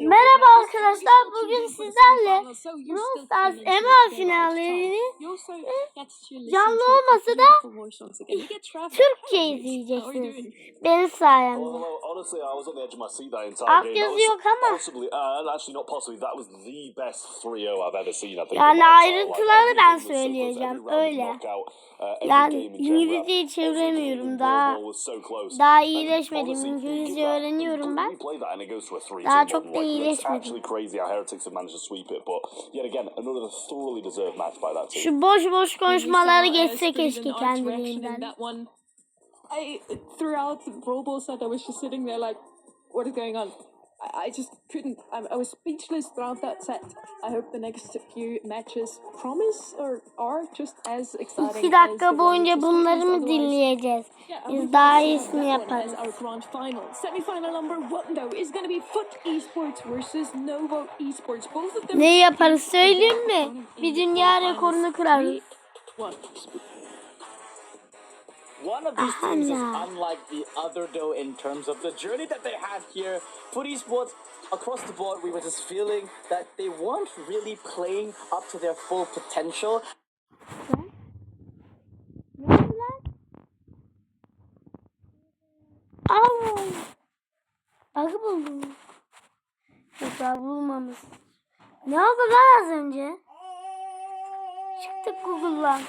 Merhaba arkadaşlar. Bugün sizlerle Brawl Stars ML finallerini canlı olmasa da Türkçe izleyeceksiniz. Benim sayemde. Although, honestly, I was on the edge of my seat that entire Alt game. That yazı was yok ama. Possibly, uh, actually not possibly. That was the best 3-0 I've ever seen. I think. Yani ayrıntıları ben söyleyeceğim, öyle. uh, Yani İngilizceyi çeviremiyorum, daha- daha iyileşmedim. İngilizce öğreniyorum ben. replay that and it goes to a 3-2 Daha çok da Like, It's iyileşmedim. actually crazy how Heretics have managed to sweep it, but yet again, another thoroughly deserved match by that team. Şu boş boş konuşmaları geçse keşke kendiliğinden. I throughout Ball set, I was just sitting there like, what is going on? I, just couldn't. I, was speechless throughout that set. I hope the next few matches promise or are just as exciting. İki dakika boyunca bunları mı dinleyeceğiz? Biz daha iyisini yaparız. our grand final. Semi-final number one though is going to be Foot Esports versus Novo Esports. Both of them. Ne yaparız söyleyeyim mi? Bir dünya rekorunu kırarız. One. Of these teams is unlike the other, though, in terms of the journey that they had here. For esports, across the board, we were just feeling that they weren't really playing up to their full potential. Au! Bug'ı buldum. Tekrar bulmamız. Ne oldu lan az önce? Çıktık Google'dan.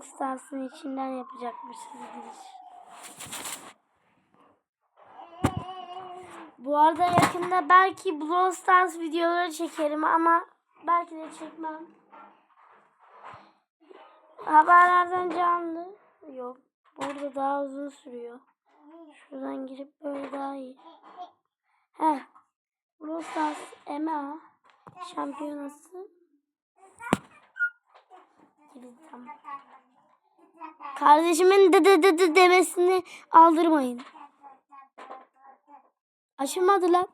Brawl Stars'ın içinden yapacakmışız giriş. Bu arada yakında belki Brawl Stars videoları çekerim ama belki de çekmem. Haberlerden canlı. Yok. Burada daha uzun sürüyor. Şuradan girip böyle daha iyi. Heh. Brawl Stars EMEA şampiyonası. Gireceğim. Kardeşimin de de de de demesini aldırmayın. Açılmadı lan.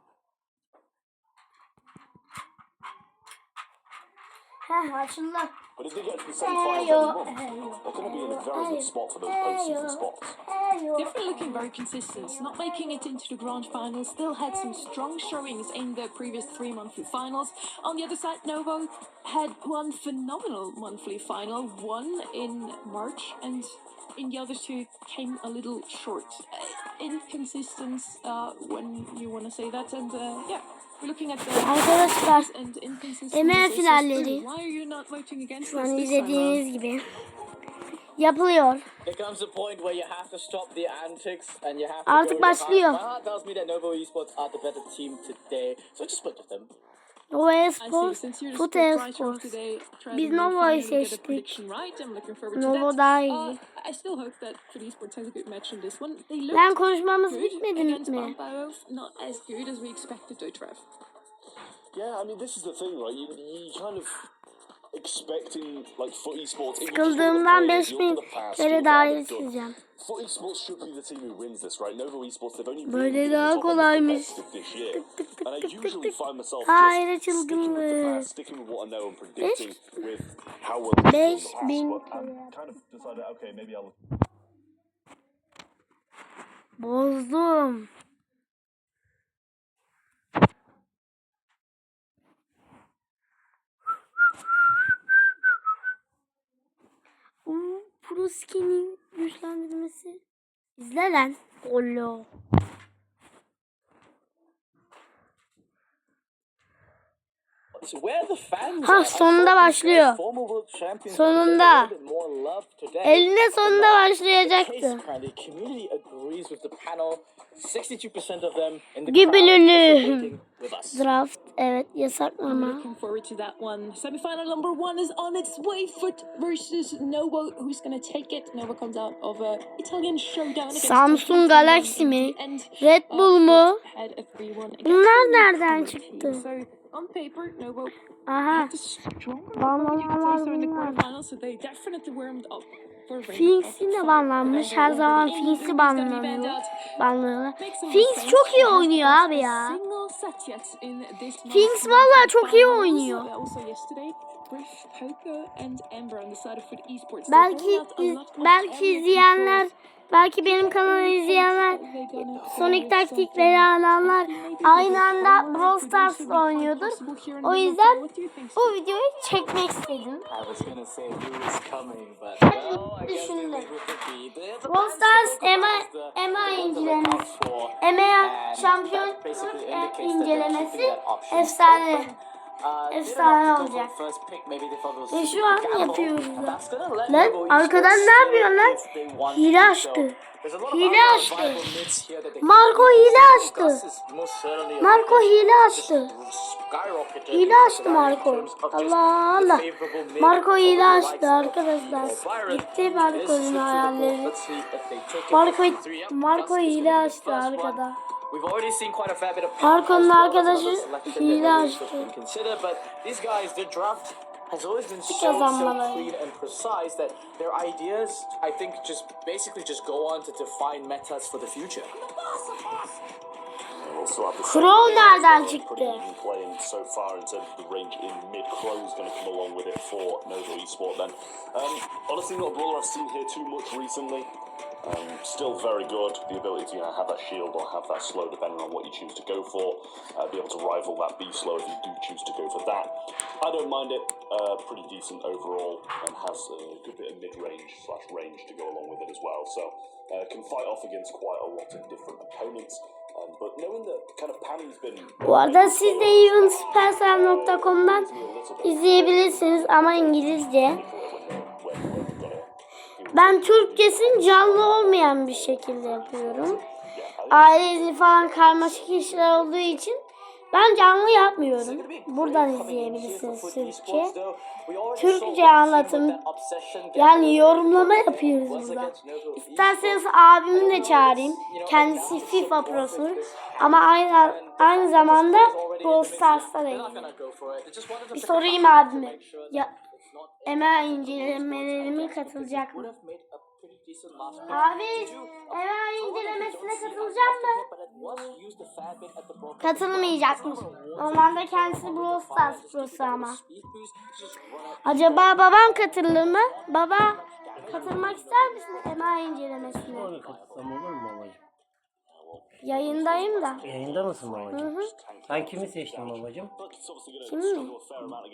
Heh açıldı. But if they get to the semi-finals every month, they're going to be in a very good spot for those postseason spots. Definitely looking very consistent. Not making it into the grand final. Still had some strong showings in the previous three monthly finals. On the other side, Novo had one phenomenal monthly final, one in March, and in the other two came a little short. İnconsistent uh, when you want to say that, and uh, yeah. We're looking at the Arkadaşlar Emel finalleri. still. Why are you not voting against şu us an this time around? izlediğiniz gibi yapılıyor. Artık başlıyor. Nova see. Esports, scriptwriter Esports. Biz Nova'yı seçtik. that. daha Uh, iyi. Foot Lan konuşmamız bitmedi mi? Yeah, I mean, this is the thing, right? You, you kind of Sıkıldığımdan players, you 5000 look at the past, kere done. sileceğim. Böyle daha kolaymış. Tık tık tık tık tık tık. the çılgınlığı. past, sticking Pro Skin'in güçlendirmesi. İzle lan. It's where the fans Ha, sonunda başlıyor. Sonunda. Eline sonunda başlayacaktı. apparently, community agrees with the panel. 62% of them in the Gübülülü. Draft evet yasaklama. looking forward to that one. Semi-final number one is on its way. Foot versus Novo. Who's gonna take it? Novo comes out of a Italian showdown against Samsung Galaxy mi? Red Bull mu? had a 3-1 against Bunlar nereden çıktı? On paper, Aha. say so in the bunlar. yine Fire. banlanmış. Her zaman banned banlanıyor. Finks mistakes. çok iyi oynuyor abi ya. month's vallahi çok iyi oynuyor. Belki iz- belki izleyenler. Belki benim kanalı izleyenler Sonic taktikleri alanlar aynı anda Brawl Stars'la oynuyordur. O yüzden bu videoyu çekmek istedim. They Düşündüm. Brawl Stars ones that incelemesi. And şampiyonluk incelemesi efsane. Uh, Efsane olacak. Ve şu an yapıyoruz Lan, arkadan ne it lan? Hile açtı. Hile açtı. Marco hile açtı. Marco hile açtı. Hile açtı Marco. Allah Allah. Marco hile açtı arkadaşlar. Gitti Marco'nun hayalleri. Marco. Marco hile açtı arkada. We've already seen quite a fair bit of Marco'nun power as well arkadaşı another selection that hile açtı. Consider, but these guys, their draft has always been so, so clean and precise that their ideas, I think, just basically just go on to define metas for the future. Crow nereden çıktı? so far in terms of the range in mid, Crow is going to come along with it for Nova Esport then. Um, honestly, not a brawler I've seen here too much recently. Um, still very good. The ability to you know, have that shield or have that slow, depending on what you choose to go for. Uh, be able to rival that B slow if you do choose to go for that. I don't mind it. Uh, pretty decent overall and has a good bit of mid range slash range to go along with it as well. So uh, can fight off against quite a lot of different opponents. Bu arada siz de evenspecial.com'dan izleyebilirsiniz ama İngilizce. Ben Türkçesini canlı olmayan bir şekilde yapıyorum. Aile falan karmaşık işler olduğu için ben canlı yapmıyorum. Buradan izleyebilirsiniz Türkçe. Türkçe anlatım yani yorumlama yapıyoruz burada. İsterseniz abimi de çağırayım. Kendisi FIFA prosu ama aynı aynı zamanda Brawl Stars'ta da ilgili. Bir sorayım abime. Ya Emel incelemelerime katılacak mı? Abi Emel incelemesine katılacak mı? Katılmayacakmış. Normalde kendisi Brawl Stars prosu ama. Acaba babam katılır mı? Baba katılmak ister misin Emel incelemesine? Ona katılsam olur mu babacığım? Yayındayım da. Yayında mısın Hı babacığım? hı. Sen kimi seçtin babacığım? Kimi mi?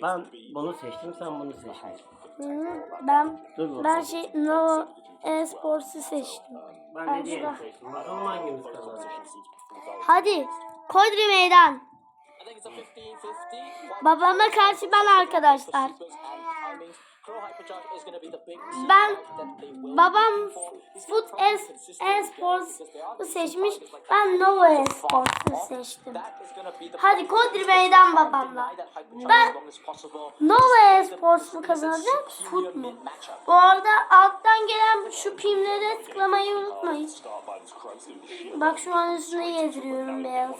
Ben bunu seçtim, sen bunu seçtin. Hı hı. Ben Dur ben şey No Esports'u seçtim. Ben de diğerini seçtim. Bakalım hangimiz. Hadi Kodri meydan. Babama karşı ben arkadaşlar. Ben babam Foot Es- Esports'u seçmiş. Ben Nova Esports'u seçtim. Hadi Kodri meydan babamla. Ben Nova Esports mu kazanacak? Foot mu? Bu arada alttan gelen şu pimlere tıklamayı unutmayın. Bak şu an üstüne getiriyorum beyaz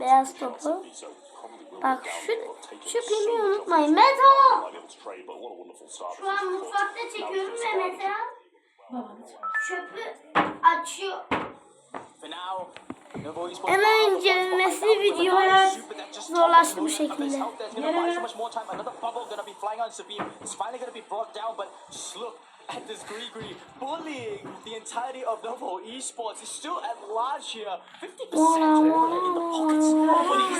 beyaz topu. Bak şu şu pimi unutmayın. Meto! Şu an mutfakta çekiyorum ve mesela çöpü açıyor. Hemen incelemesi videoya bu şekilde. At this bullying the entirety of Novo Esports is still at large here. 50% in the pockets of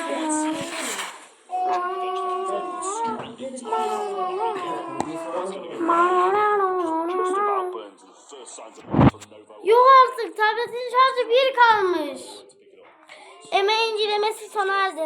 tabletin şarjı bir kalmış. Eme incelemesi sona erdi.